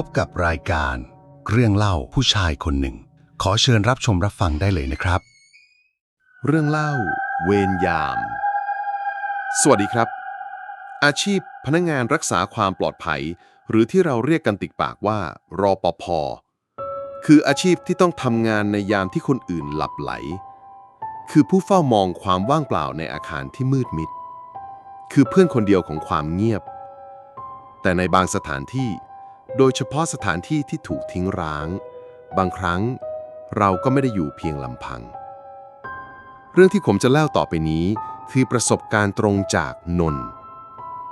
พบกับรายการ เรื่องเล่าผู้ชายคนหนึ่ง ขอเชิญรับชมรับฟังได้เลยนะครับ เรื่องเล่า เวรยาม สวัสดีครับ อาชีพพนักงานรักษาความปลอดภัย หรือที่เราเรียกกันติดปากว่ารอปภคืออาชีพที่ต้องทำงานในยามที่คนอื่นหลับไหล คือผู้เฝ้ามองความว่างเปล่าในอาคารที่มืดมิด คือเพื่อนคนเดียวของความเงียบ แต่ในบางสถานที่ โดยเฉพาะสถานที่ที่ถูกทิ้งร้าง บางครั้งเราก็ไม่ได้อยู่เพียงลำพัง เรื่องที่ผมจะเล่าต่อไปนี้คือประสบการณ์ตรงจากนน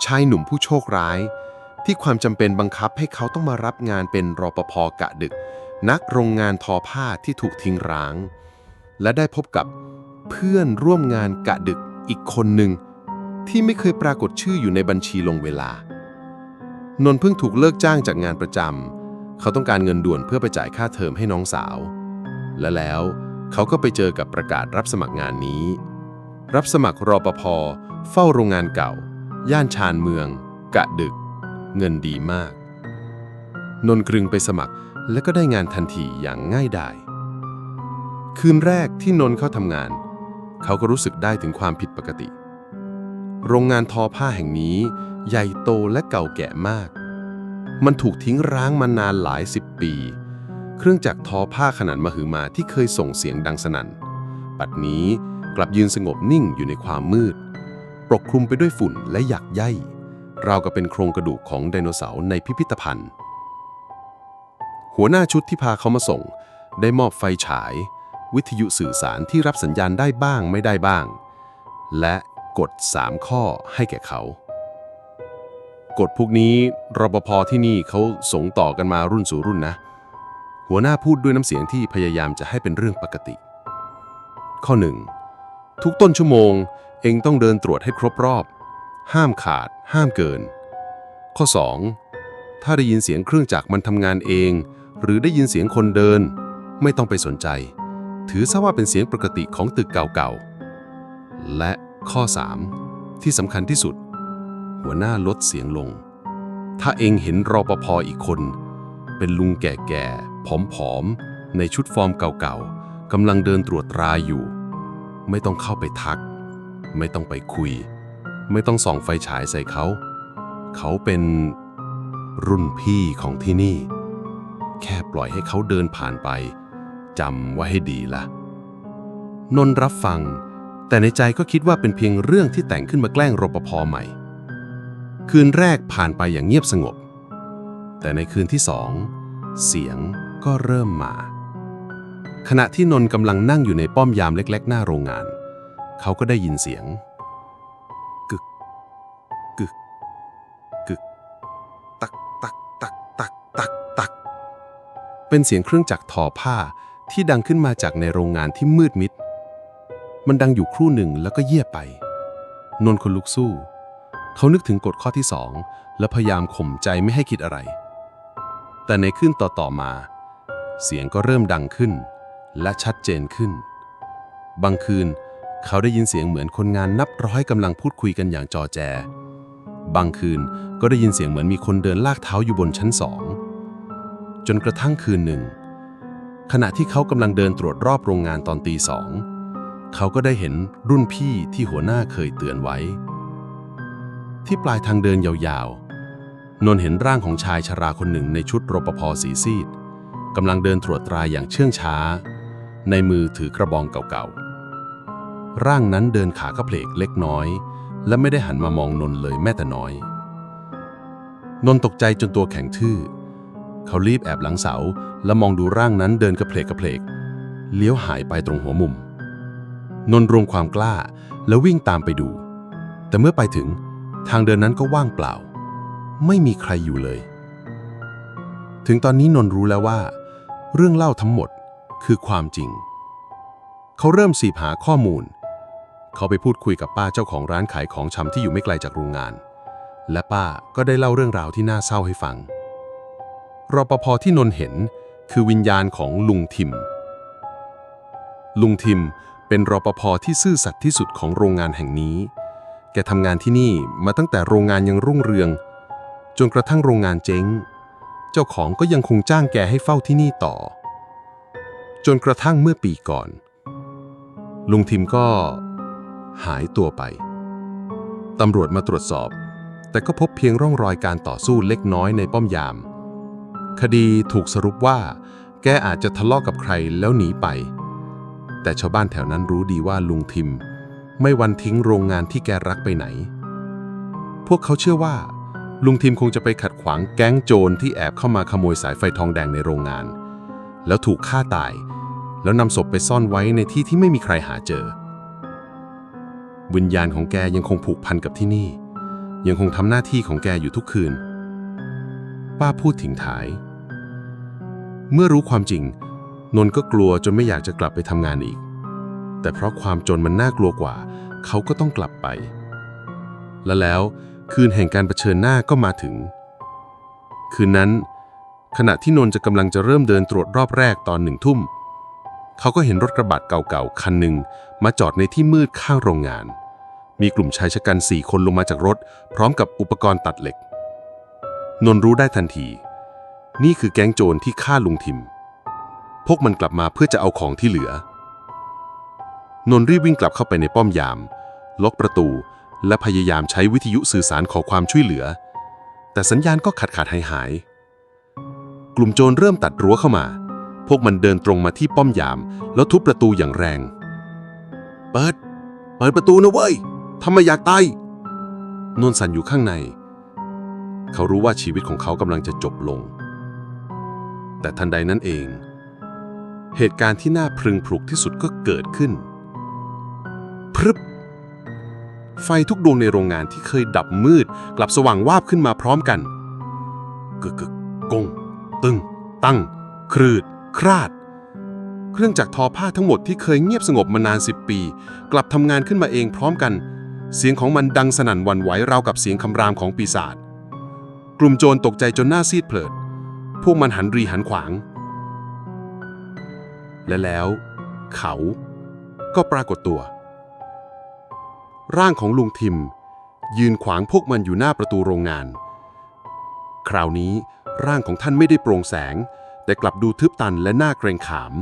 ชายหนุ่มผู้โชคร้าย ที่ความจำเป็นบังคับให้เขาต้องมารับงานเป็นรปภกะดึก นักโรงงานทอผ้าที่ถูกทิ้งร้าง และได้พบกับเพื่อนร่วมงานกะดึกอีกคนหนึ่งที่ไม่เคยปรากฏชื่ออยู่ในบัญชีลงเวลา นนเพิ่งถูกเลิกจ้างจากงานประจำ เขาต้องการเงินด่วนเพื่อไปจ่ายค่าเทอมให้น้องสาว และแล้วเขาก็ไปเจอกับประกาศรับสมัครงานนี้ รับสมัครรอปภเฝ้าโรงงานเก่า ย่านชานเมือง กะดึก เงินดีมาก นนกรึงไปสมัครและก็ได้งานทันทีอย่างง่ายดาย คืนแรกที่นนเข้าทำงาน เขาก็รู้สึกได้ถึงความผิดปกติ โรงงานทอผ้าแห่งนี้ ใหญ่โตและเก่าแก่มาก มันถูกทิ้งร้างมานานหลายสิบปี เครื่องจักรทอผ้าขนาดมหึมาที่เคยส่งเสียงดังสนั่น ปัดนี้กลับยืนสงบนิ่งอยู่ในความมืด ปกคลุมไปด้วยฝุ่นและหยักใยราวกับเป็นโครงกระดูกของไดโนเสาร์ในพิพิธภัณฑ์ หัวหน้าชุดที่พาเขามาส่ง ได้มอบไฟฉาย วิทยุสื่อสารที่รับสัญญาณได้บ้างไม่ได้บ้าง และกฎ3ข้อให้แก่เขา กฎพวกนี้รปภที่นี่เขาส่งต่อกันมารุ่นสู่รุ่นนะ หัวหน้าพูดด้วยน้ำเสียงที่พยายามจะให้เป็นเรื่องปกติ ข้อ 1. ทุกต้นชั่วโมง เองต้องเดินตรวจให้ครบรอบ ห้ามขาด ห้ามเกิน ข้อ 2. ถ้าได้ยินเสียงเครื่องจักรมันทำงานเอง หรือได้ยินเสียงคนเดิน ไม่ต้องไปสนใจ ถือซะว่าเป็นเสียงปกติของตึกเก่าๆและข้อ 3. ที่สำคัญที่สุด หัวหน้าลดเสียงลง ถ้าเองเห็นรอปภอีกคน เป็นลุงแก่ๆ ผอมๆ ในชุดฟอร์มเก่าๆ กำลังเดินตรวจตราอยู่ ไม่ต้องเข้าไปทัก ไม่ต้องไปคุย ไม่ต้องส่องไฟฉายใส่เขา เขาเป็นรุ่นพี่ของที่นี่ แค่ปล่อยให้เขาเดินผ่านไปจำไว้ให้ดีละนนท์รับฟัง แต่ในใจก็คิดว่าเป็นเพียงเรื่องที่แต่งขึ้นมาแกล้งรปภใหม่ คืนแรกผ่านไปอย่างเงียบสงบ แต่ในคืนที่สอง เสียงก็เริ่มมา ขณะที่นนท์กำลังนั่งอยู่ในป้อมยามเล็ก ๆ หน้าโรงงาน เขาก็ได้ยินเสียง กึก กึก กึก ตักตักตักตักตักตัก เป็นเสียงเครื่องจักรทอผ้าที่ดังขึ้นมาจากในโรงงานที่มืดมิด มันดังอยู่ครู่หนึ่งแล้วก็เยียบไป นนท์คนลุกสู้ เขานึกถึงกฎข้อที่สองและพยายามข่มใจไม่ให้คิดอะไร แต่ในขึ้นต่อๆมา เสียงก็เริ่มดังขึ้น และชัดเจนขึ้น บางคืนเขาได้ยินเสียงเหมือนคนงานนับร้อยกำลังพูดคุยกันอย่างจอแจ บางคืนก็ได้ยินเสียงเหมือนมีคนเดินลากเท้าอยู่บนชั้นสอง จนกระทั่งคืนหนึ่ง ขณะที่เขากำลังเดินตรวจรอบโรงงานตอนตีสอง เขาก็ได้เห็นรุ่นพี่ที่หัวหน้าเคยเตือนไว้ ที่ปลายทางเดินยาวๆ นนท์เห็นร่างของชายชราคนหนึ่งในชุดรปภสีซีดกำลังเดินตรวจตราอย่างเชื่องช้า ในมือถือกระบองเก่าๆ ร่างนั้นเดินขากระเพลกเล็กน้อย และไม่ได้หันมามองนนท์เลยแม้แต่น้อย นนท์ตกใจจนตัวแข็งทื่อ เขารีบแอบหลังเสาและมองดูร่างนั้นเดินกระเพลกกระเพลกเลี้ยวหายไปตรงหัวมุม นนท์รวมความกล้าแล้ววิ่งตามไปดู แต่เมื่อไปถึง ทางเดินนั้นก็ว่างเปล่า ไม่มีใครอยู่เลย ถึงตอนนี้นนท์รู้แล้วว่า เรื่องเล่าทั้งหมดคือความจริง เขาเริ่มสืบหาข้อมูล เขาไปพูดคุยกับป้าเจ้าของร้านขายของชำที่อยู่ไม่ไกลจากโรงงาน และป้าก็ได้เล่าเรื่องราวที่น่าเศร้าให้ฟังรปภที่นนท์เห็นคือวิญญาณของลุงทิม ลุงทิมเป็นรปภที่ซื่อสัตย์ที่สุดของโรงงานแห่งนี้ แกทำงานที่นี่มาตั้งแต่โรงงานยังรุ่งเรือง จนกระทั่งโรงงานเจ๊ง เจ้าของก็ยังคงจ้างแกให้เฝ้าที่นี่ต่อ จนกระทั่งเมื่อปีก่อน ลุงทิมก็หายตัวไป ตำรวจมาตรวจสอบ แต่ก็พบเพียงร่องรอยการต่อสู้เล็กน้อยในป้อมยาม คดีถูกสรุปว่า แกอาจจะทะเลาะกับใครแล้วหนีไป แต่ชาวบ้านแถวนั้นรู้ดีว่าลุงทิม ไม่วันทิ้งโรงงานที่แกรักไปไหน พวกเขาเชื่อว่า ลุงทิมคงจะไปขัดขวางแก๊งโจรที่แอบเข้ามาขโมยสายไฟทองแดงในโรงงาน แล้วถูกฆ่าตาย แล้วนำศพไปซ่อนไว้ในที่ที่ไม่มีใครหาเจอ วิญญาณของแกยังคงผูกพันกับที่นี่ ยังคงทำหน้าที่ของแกอยู่ทุกคืน ป้าพูดถึงท้าย เมื่อรู้ความจริง นนท์ก็กลัวจนไม่อยากจะกลับไปทำงานอีก แต่เพราะความจนมันน่ากลัวกว่า เขาก็ต้องกลับไป และแล้วคืนแห่งการเผชิญหน้าก็มาถึง คืนนั้น ขณะที่นนท์จะกำลังจะเริ่มเดินตรวจรอบแรกตอนหนึ่งทุ่ม เขาก็เห็นรถกระบะเก่าๆ คันหนึ่งมาจอดในที่มืดข้างโรงงาน มีกลุ่มชายชะกันสี่คนลงมาจากรถ พร้อมกับอุปกรณ์ตัดเหล็ก นนท์รู้ได้ทันที นี่คือแก๊งโจรที่ฆ่าลุงทิม พวกมันกลับมาเพื่อจะเอาของที่เหลือ นนรีบวิ่งกลับเข้าไปในป้อมยาม ล็อกประตู และพยายามใช้วิทยุสื่อสารขอความช่วยเหลือ แต่สัญญาณก็ขาดขาดหายหาย กลุ่มโจรเริ่มตัดรั้วเข้ามา พวกมันเดินตรงมาที่ป้อมยาม แล้วทุบประตูอย่างแรง เปิด เปิดประตูนะเว้ยทำไมอยากตายนนสันอยู่ข้างใน เขารู้ว่าชีวิตของเขากำลังจะจบลง แต่ทันใดนั้นเอง เหตุการณ์ที่น่าพรึงพรุกที่สุดก็เกิดขึ้น พรึบ ไฟทุกดวงในโรงงานที่เคยดับมืด กลับสว่างวาบขึ้นมาพร้อมกัน กึกกึกกง ตึง ตั้ง ครืด คราด เครื่องจักรทอผ้าทั้งหมดที่เคยเงียบสงบมานานสิบปี กลับทำงานขึ้นมาเองพร้อมกัน เสียงของมันดังสนั่นวันไหวราวกับเสียงคำรามของปีศาจกลุ่มโจรตกใจจนหน้าซีดเผลิด พวกมันหันรีหันขวาง และแล้ว เขาก็ปรากฏตัว ร่างของลุงทิม ยืนขวางพวกมันอยู่หน้าประตูโรงงาน คราวนี้ร่างของท่านไม่ได้โปร่งแสง แต่กลับดูทึบตันและหน่าเกรงขาม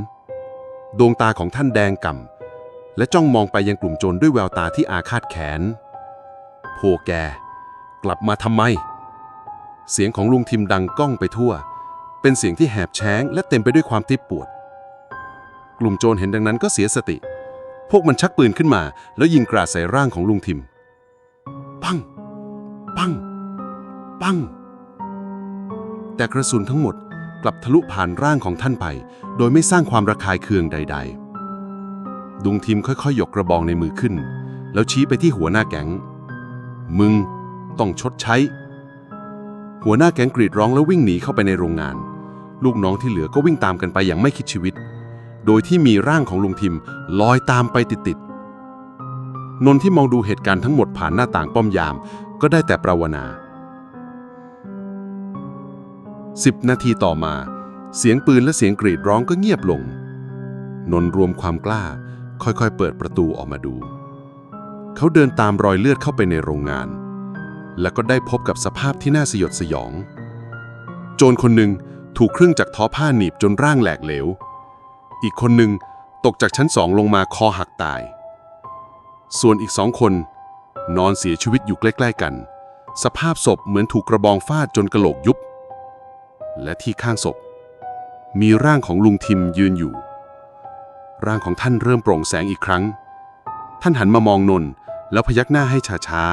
ดวงตาของท่านแดงก่ำและจ้องมองไปยังกลุ่มโจรด้วยแววตาที่อาฆาตแค้นพวกแก กลับมาทำไม เสียงของลุงทิมดังก้องไปทั่ว เป็นเสียงที่แหบแช้งและเต็มไปด้วยความทิบปวด กลุ่มโจรเห็นดังนั้นก็เสียสติ พวกมันชักปืนขึ้นมา แล้วยิงกราดใส่ร่างของลุงทิม ปัง ปัง ปัง แต่กระสุนทั้งหมดกลับทะลุผ่านร่างของท่านไป โดยไม่สร้างความระคายเคืองใดๆดุงทิมค่อยๆยกกระบองในมือขึ้น แล้วชี้ไปที่หัวหน้าแก๊ง มึงต้องชดใช้ หัวหน้าแก๊งกรีดร้องแล้ววิ่งหนีเข้าไปในโรงงาน ลูกน้องที่เหลือก็วิ่งตามกันไปอย่างไม่คิดชีวิต โดยที่มีร่างของลุงทิมลอยตามไปติดๆนนท์ที่มองดูเหตุการณ์ทั้งหมดผ่านหน้าต่างป้อมยาม ก็ได้แต่ประวนาสิบนาทีต่อมา เสียงปืนและเสียงกรีดร้องก็เงียบลง นนท์รวมความกล้า ค่อยๆ เปิดประตูออกมาดู เขาเดินตามรอยเลือดเข้าไปในโรงงาน แล้วก็ได้พบกับสภาพที่น่าสยดสยอง โจรคนหนึ่งถูกเครื่องจักรทอผ้าหนีบจนร่างแหลกเหลว อีกคนหนึ่งตกจากชั้นสองลงมาคอหักตาย ส่วนอีกสองคน นอนเสียชีวิตอยู่ใกล้ ๆ กัน สภาพศพเหมือนถูกกระบองฟาดจนกระโหลกยุบ และที่ข้างศพ มีร่างของลุงทิมยืนอยู่ ร่างของท่านเริ่มโปร่งแสงอีกครั้ง ท่านหันมามองนนท์แล้วพยักหน้าให้ช้า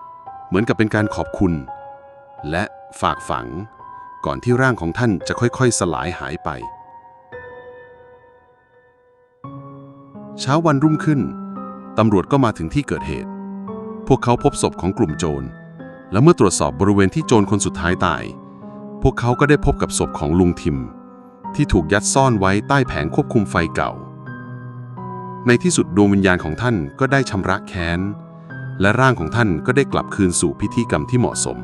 ๆ เหมือนกับเป็นการขอบคุณ และฝากฝัง ก่อนที่ร่างของท่านจะค่อยๆ สลายหายไป เช้าวันรุ่งขึ้น ตำรวจก็มาถึงที่เกิดเหตุ พวกเขาพบศพของกลุ่มโจร และเมื่อตรวจสอบบริเวณที่โจรคนสุดท้ายตาย พวกเขาก็ได้พบกับศพของลุงทิม ที่ถูกยัดซ่อนไว้ใต้แผงควบคุมไฟเก่า ในที่สุดดวงวิญญาณของท่านก็ได้ชำระแค้น และร่างของท่านก็ได้กลับคืนสู่พิธีกรรมที่เหมาะสม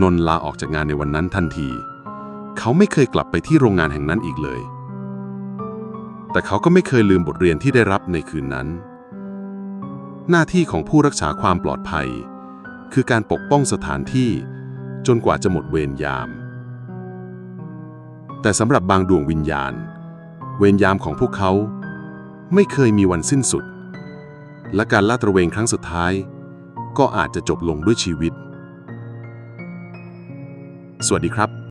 นนท์ลาออกจากงานในวันนั้นทันที เขาไม่เคยกลับไปที่โรงงานแห่งนั้นอีกเลย แต่เขาก็ไม่เคยลืมบทเรียนที่ได้รับในคืนนั้น หน้าที่ของผู้รักษาความปลอดภัย คือการปกป้องสถานที่จนกว่าจะหมดเวรยาม แต่สำหรับบางดวงวิญญาณ เวรยามของพวกเขา ไม่เคยมีวันสิ้นสุด และการลาดตระเวนครั้งสุดท้าย ก็อาจจะจบลงด้วยชีวิต สวัสดีครับ